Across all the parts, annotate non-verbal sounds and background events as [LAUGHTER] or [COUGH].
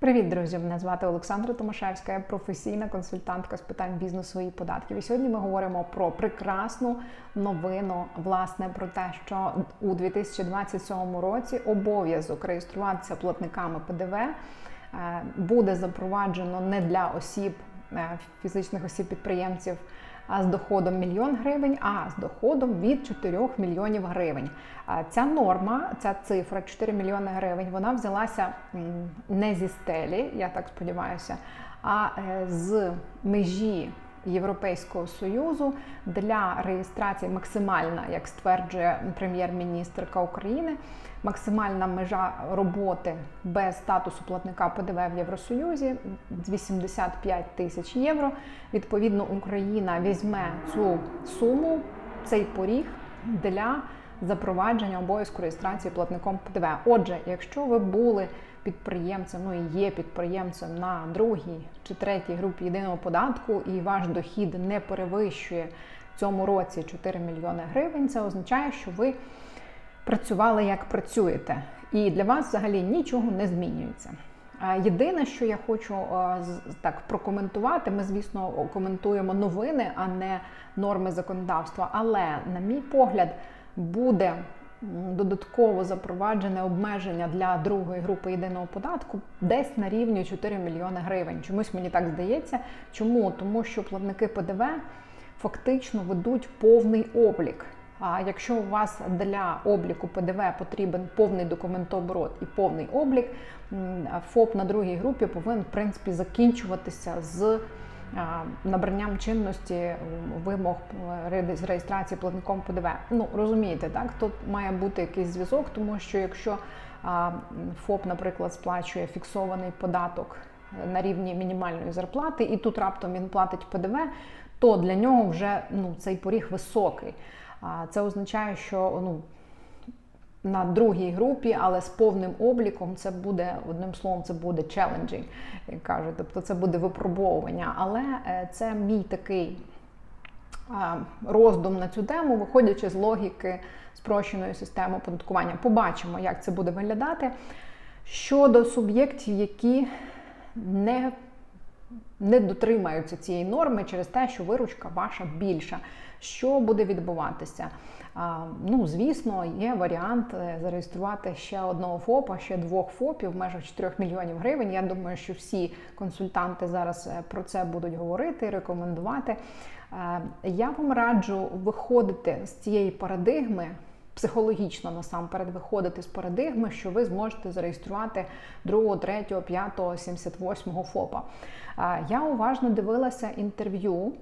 Привіт, друзі! Мене звати Олександра Томашевська, я професійна консультантка з питань бізнесу і податків. І сьогодні ми говоримо про прекрасну новину, власне, про те, що у 2027 році обов'язок реєструватися платниками ПДВ е, буде запроваджено не для осіб, е, фізичних осіб-підприємців. А з доходом мільйон гривень, а з доходом від 4 мільйонів гривень. А Ця норма, ця цифра 4 мільйони гривень, вона взялася не зі стелі, я так сподіваюся, а е, з межі Європейського союзу для реєстрації максимальна, як стверджує прем'єр-міністрка України, максимальна межа роботи без статусу платника ПДВ в Євросоюзі 85 тисяч євро. Відповідно, Україна візьме цю суму, цей поріг для запровадження обов'язку реєстрації платником ПДВ. Отже, якщо ви були підприємцем, ну і є підприємцем на другій чи третій групі єдиного податку, і ваш дохід не перевищує в цьому році 4 мільйони гривень, це означає, що ви працювали як працюєте, і для вас взагалі нічого не змінюється. Єдине, що я хочу так прокоментувати, ми, звісно, коментуємо новини, а не норми законодавства. Але, на мій погляд, буде додатково запроваджене обмеження для другої групи єдиного податку десь на рівні 4 мільйони гривень. Чомусь мені так здається. Чому? Тому що платники ПДВ фактично ведуть повний облік. А якщо у вас для обліку ПДВ потрібен повний документооборот і повний облік, ФОП на другій групі повинен в принципі закінчуватися з набранням чинності вимог з реєстрації платником ПДВ. Ну розумієте, так тут має бути якийсь зв'язок, тому що якщо ФОП, наприклад, сплачує фіксований податок на рівні мінімальної зарплати, і тут раптом він платить ПДВ, то для нього вже ну цей поріг високий. Це означає, що ну, на другій групі, але з повним обліком це буде, одним словом, це буде challenging, як кажуть, тобто це буде випробовування. Але е, це мій такий роздум на цю тему, виходячи з логіки спрощеної системи оподаткування. Побачимо, як це буде виглядати. Щодо суб'єктів, які не не дотримаються цієї норми через те, що виручка ваша більша. Що буде відбуватися? Ну, звісно, є варіант е, зареєструвати ще одного ФОПа, ще двох ФОПів в межах 4 мільйонів гривень. Я думаю, що всі консультанти зараз е, про це будуть говорити, рекомендувати. Е, я вам раджу виходити з цієї парадигми. Психологічно насамперед виходити з парадигми, що ви зможете зареєструвати 2, 3, 5, 78 ФОПа. Я уважно дивилася інтерв'ю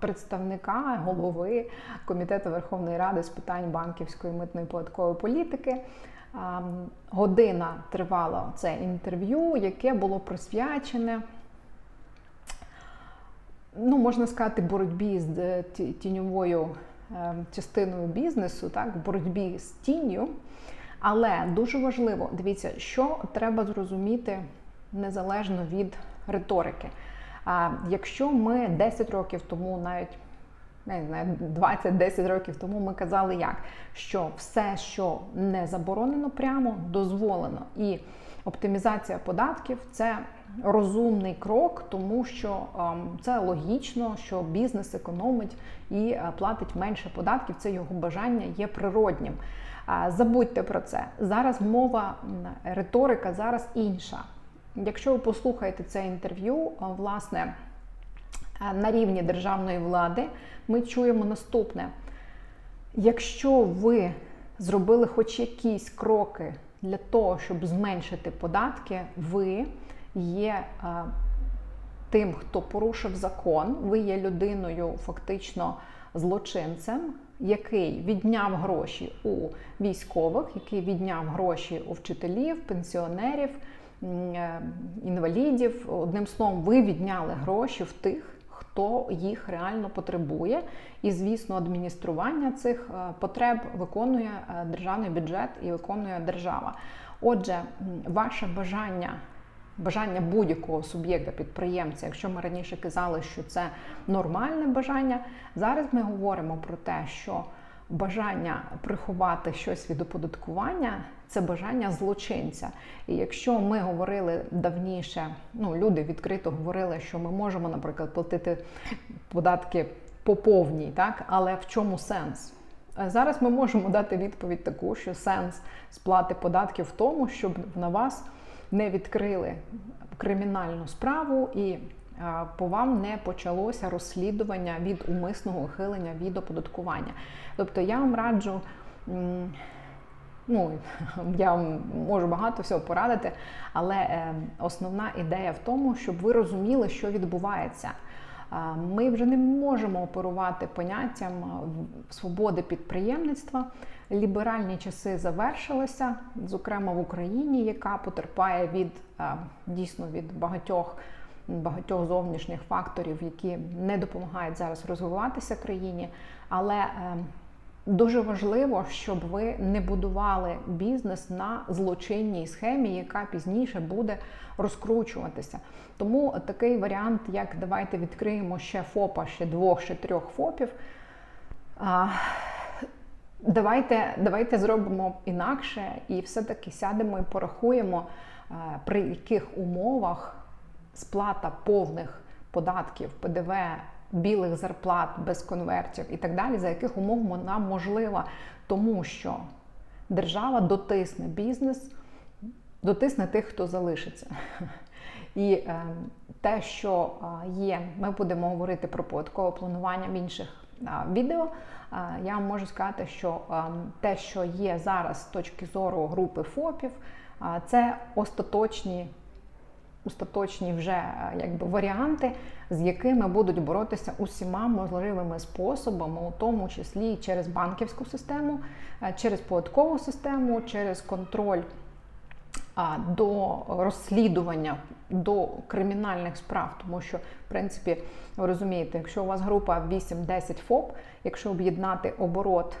представника голови комітету Верховної Ради з питань банківської митної податкової політики. Година тривало це інтерв'ю, яке було присвячене, ну, можна сказати, боротьбі з е, тіньовою частиною бізнесу, так, боротьбі з тінню. Але дуже важливо, дивіться, що треба зрозуміти незалежно від риторики. А якщо ми 10 років тому, навіть не знаю, 20-10 років тому ми казали, як що все, що не заборонено прямо, дозволено. І оптимізація податків це розумний крок, тому що ем, це логічно, що бізнес економить і е, платить менше податків. Це його бажання є природнім. Забудьте про це. Зараз мова риторика зараз інша. Якщо ви послухаєте це інтерв'ю, власне, на рівні державної влади ми чуємо наступне: якщо ви зробили хоч якісь кроки для того, щоб зменшити податки, ви є тим, хто порушив закон, ви є людиною фактично злочинцем, який відняв гроші у військових, який відняв гроші у вчителів, пенсіонерів. Е, інвалідів. Одним словом, ви відняли гроші в тих, хто їх реально потребує. І, звісно, адміністрування цих е, потреб виконує е, державний бюджет і виконує держава. Отже, ваше бажання. Бажання будь-якого суб'єкта підприємця, якщо ми раніше казали, що це нормальне бажання, зараз ми говоримо про те, що бажання приховати щось від оподаткування це бажання злочинця. І якщо ми говорили давніше, ну люди відкрито говорили, що ми можемо, наприклад, платити податки по повній, так але в чому сенс? Зараз ми можемо дати відповідь таку, що сенс сплати податків в тому, щоб на вас не відкрили кримінальну справу і по вам не почалося розслідування від умисного ухилення від оподаткування. Тобто я вам раджу. Ну, [LAUGHS] я можу багато всього порадити, але е, основна ідея в тому, щоб ви розуміли, що відбувається. Ми вже не можемо оперувати поняттям свободи підприємництва. Ліберальні часи завершилися, зокрема в Україні, яка потерпає від дійсно від багатьох багатьох зовнішніх факторів, які не допомагають зараз розвиватися країні. Але е, Дуже важливо, щоб ви не будували бізнес на злочинній схемі, яка пізніше буде розкручуватися. Тому такий варіант, як давайте відкриємо ще ФОПа, ще двох, ще трьох ФОПів. Давайте давайте зробимо інакше і все-таки сядемо і порахуємо, при яких умовах сплата повних податків, ПДВ білих зарплат без конвертів і так далі, за яких умов вона можлива, тому що держава дотисне бізнес, дотисне тих, хто залишиться. [LAUGHS] І е, те, що е, є, ми будемо говорити про податкове планування в інших е, відео. Я вам можу сказати, що те, що є зараз з точки зору групи ФОПів, це остаточні остаточні вже е, якби варіанти, з якими будуть боротися усіма можливими способами, у тому числі через банківську систему, е, через податкову систему, через контроль до розслідування до кримінальних справ, тому що, в принципі, ви розумієте, якщо у вас група 8-10 ФОП, якщо об'єднати оборот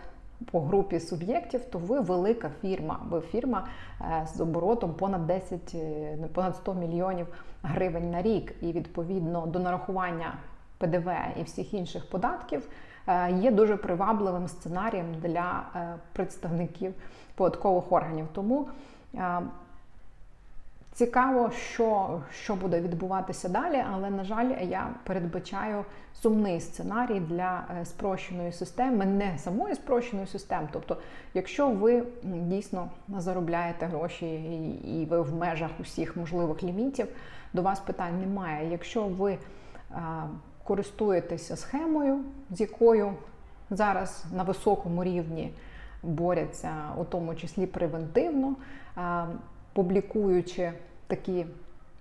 по групі суб'єктів, то ви велика фірма. Ви фірма е, з оборотом понад 10, е, понад 100 мільйонів гривень на рік. І відповідно до нарахування ПДВ і всіх інших податків е, є дуже привабливим сценарієм для представників податкових органів. Тому Цікаво, що що буде відбуватися далі, але, на жаль, я передбачаю сумний сценарій для е, спрощеної системи, не самої спрощеної системи. Тобто, якщо ви дійсно заробляєте гроші і ви в межах усіх можливих лімітів, до вас питань немає. Якщо ви а, користуєтеся схемою, з якою зараз на високому рівні борються, у тому числі превентивно. Публікуючи такі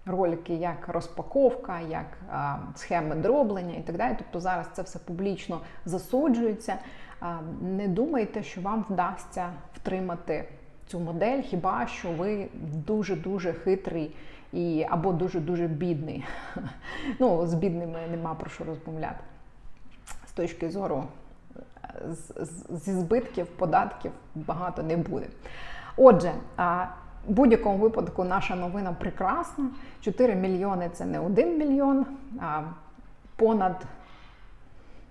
ролики, як розпаковка, як а, схеми дроблення і так далі. Тобто зараз це все публічно засуджується. А, не думайте, що вам вдасться втримати цю модель, хіба що ви дуже-дуже хитрий і або дуже-дуже бідний. [LAUGHS] Ну, з бідними нема про що розмовляти. З точки зору зі збитків, податків багато не буде. Отже, в будь-якому випадку наша новина прекрасна. 4 мільйони це не 1 мільйон, а понад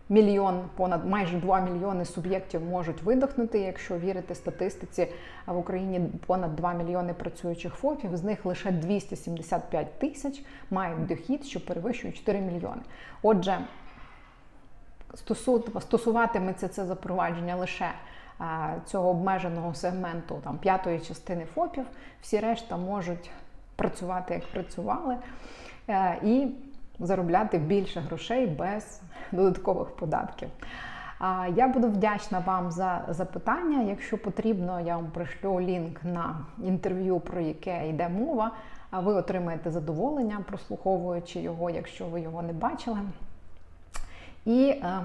мільйон, понад майже 2 мільйони суб'єктів можуть видохнути, якщо вірити статистиці. В Україні понад 2 мільйони працюючих ФОПів, з них лише 275 тисяч мають дохід, що перевищує 4 мільйони. Отже, стосуватиметься це запровадження лише цього обмеженого сегменту там п'ятої частини ФОПів, всі решта можуть працювати як працювали е, і заробляти більше грошей без додаткових податків. Я буду вдячна вам за запитання. Якщо потрібно, я вам пришлю лінк на інтерв'ю, про яке йде мова. А ви отримаєте задоволення, прослуховуючи його, якщо ви його не бачили. І е,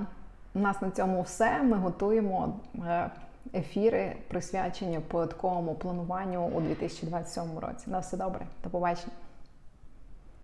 у нас на цьому все. Ми готуємо е, ефіри, присвячені податковому плануванню у 2027 році. На все добре, до побачення.